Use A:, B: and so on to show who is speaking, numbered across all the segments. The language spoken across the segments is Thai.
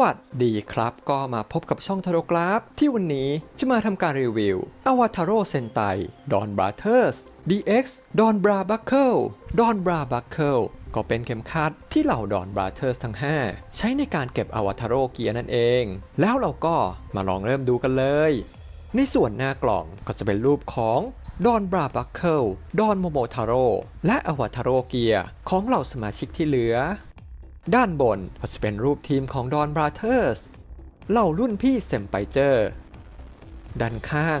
A: วัสดีครับ ก็มาพบกับช่องทารกราฟ ที่วันนี้จะมาทำการรีวิวอวตารโรเซนไตดอนบราเธอร์ส DX ดอนบราบัคเคิลดอนบราบัคเคิลก็เป็นเข็มขัดที่เหล่าดอนบราเธอร์สทั้ง 5 ใช้ในการเก็บอวตารโรเกียร์นั่นเอง แล้วเราก็มาลองเริ่มดูกันเลย ในส่วนหน้ากล่องก็จะเป็นรูปของดอนบราบัคเคิลดอนโมโมทาโร่และอวตารเกียร์ของเหล่าสมาชิกที่เหลือ ด้านบนก็จะเป็นรูปทีมของดอนบราเธอร์สเหล่ารุ่นพี่เซมไปเจอร์ด้านข้าง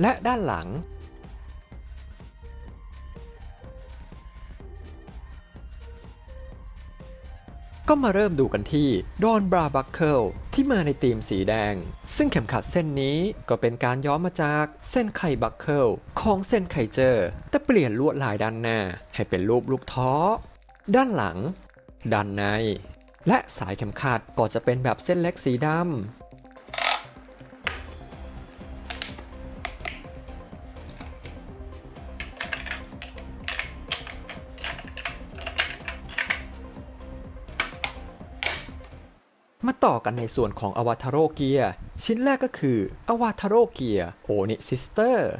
A: และด้านหลัง ก็มาเริ่มดูกันที่ดอนบราบัคเคิลที่มาในธีมสีแดง ซึ่งเข็มขัดเส้นนี้ก็เป็นการย้อมมาจากเส้นไข่บัคเคิลของเส้นไข่เจอ แต่เปลี่ยนลวดลายด้านหน้า ให้เป็นรูปลูกท้อ ด้านหลัง ด้านใน และสายเข็มขัดก็จะเป็นแบบเส้นเล็กสีดำ มาต่อกันในส่วนของอวตารเกีย ชิ้นแรกก็คืออวตารเกียโอนิซิสเตอร์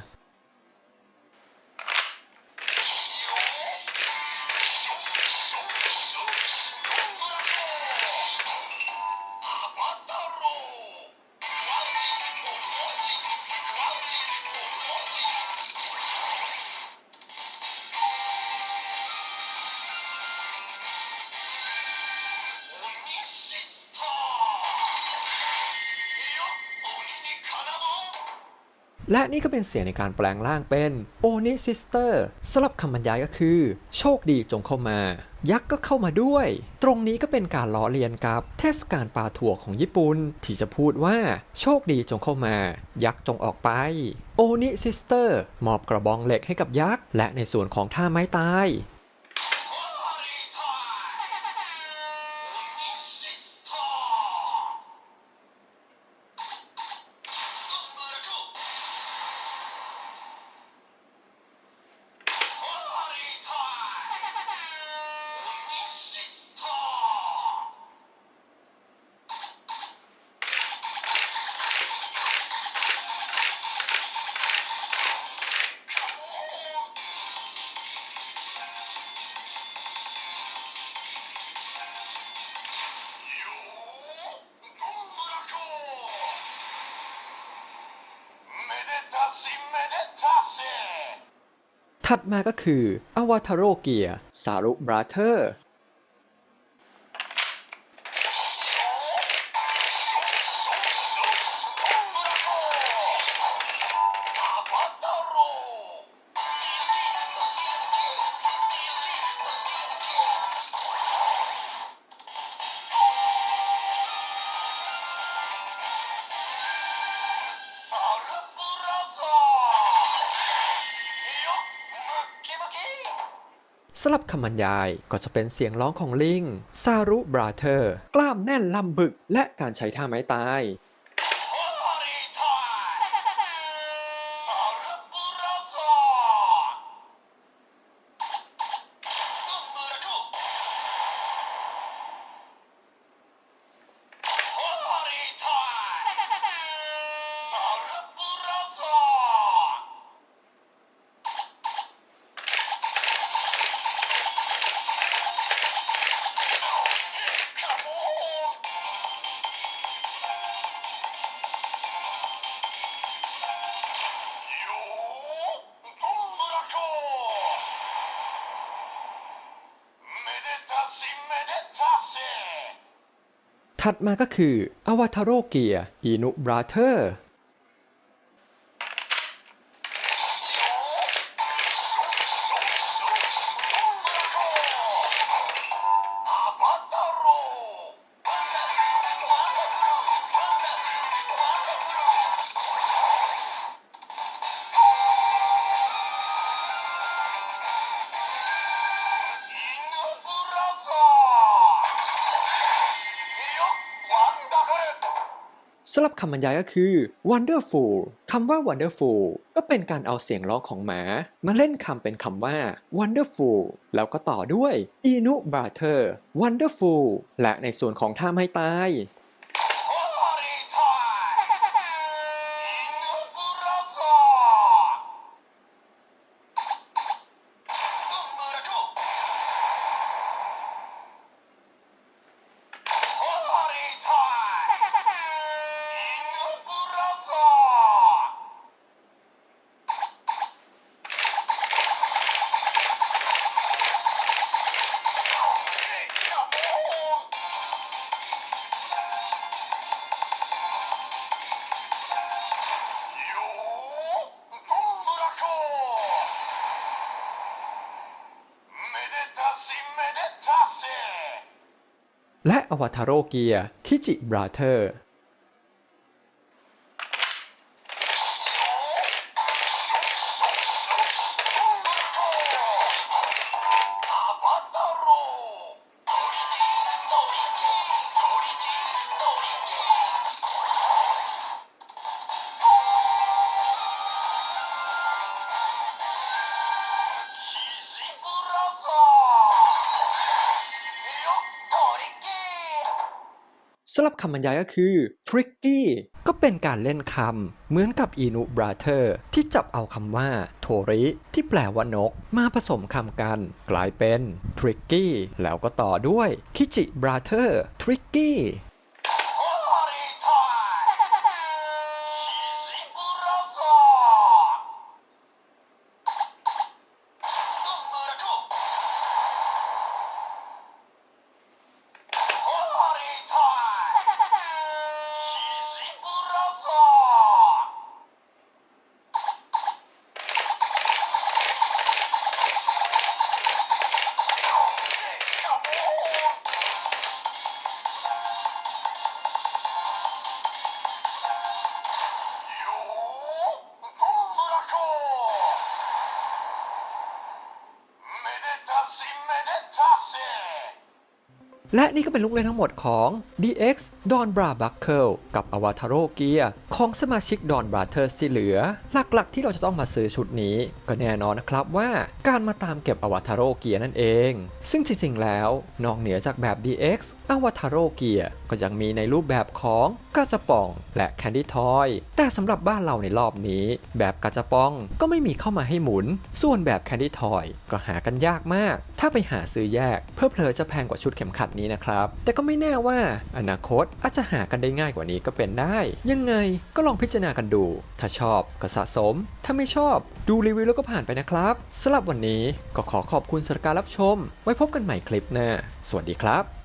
A: และนี่ก็เป็นเสียงในการแปลงร่างเป็นโอนิซิสเตอร์สำหรับคำบรรยายก็คือ โชคดีจงเข้ามา ยักษ์ก็เข้ามาด้วย ตรงนี้ก็เป็นการล้อเลียนกับเทศกาลปลาถั่วของญี่ปุ่นที่จะพูดว่า โชคดีจงเข้ามา ยักษ์จงออกไป โอนิซิสเตอร์มอบกระบองเหล็กให้กับยักษ์ และในส่วนของท่าไม้ตาย ถัดมาก็คืออวตารเกียซารุบราเธอร์ สลับคำบรรยายก็จะเป็นเสียงร้องของลิงซารุบราเธอร์ กล้ามแน่นลำบึกและการใช้ท่าไม้ตาย ถัดมาก็คืออวตารเกียอินุบราเธอร์ สำหรับคำบรรยายก็คือ Wonderful คำว่า wonderful ก็เป็นการเอาเสียงร้องของหมา มาเล่นคำเป็นคำว่า wonderful แล้วก็ต่อด้วย inu brother wonderful และในส่วนของท่าไม่ตาย และอวตารโรเกียคิจิบราเธอร์ สำหรับคำบรรยายก็คือ tricky ก็เป็นการเล่นคำเหมือนกับ inu brother ที่จับเอาคำว่า โทริ ที่แปลว่านก มาผสมคำกัน กลายเป็น tricky แล้วก็ต่อด้วย kichi brother tricky และนี่ก็เป็นลูกเล่นทั้งหมดของ DX Don Bra Buckle กับ Avataro Gear ของสมาชิก Don Brothers ที่เหลือ หลักๆที่เราจะต้องมาซื้อชุดนี้ ก็แน่นอนนะครับว่าการมาตามเก็บ Avataro Gear นั่นเอง ซึ่งจริงๆ แล้ว นอกเหนือจากแบบ DX Avataro Gear ก็ยังมีในรูปแบบของกาจะปอง และ Candy Toy แต่สำหรับบ้านเราในรอบนี้ แบบกาจะปองก็ไม่มีเข้ามาให้หมุน ส่วนแบบ Candy Toy ก็หากันยากมาก ถ้าไปหาซื้อแยก เพื่อเพลอจะแพงกว่าชุดเข็มขัดนี้นะครับ แต่ก็ไม่แน่ว่าอนาคตอาจจะหากันได้ง่ายกว่านี้ก็เป็นได้ ยังไงก็ลองพิจารณากันดู ถ้าชอบก็สะสม ถ้าไม่ชอบดูรีวิวแล้วก็ผ่านไปนะครับสำหรับวันนี้ก็ขอขอบคุณสำหรับการรับชม ไว้พบกันใหม่คลิปหน้าสวัสดีครับ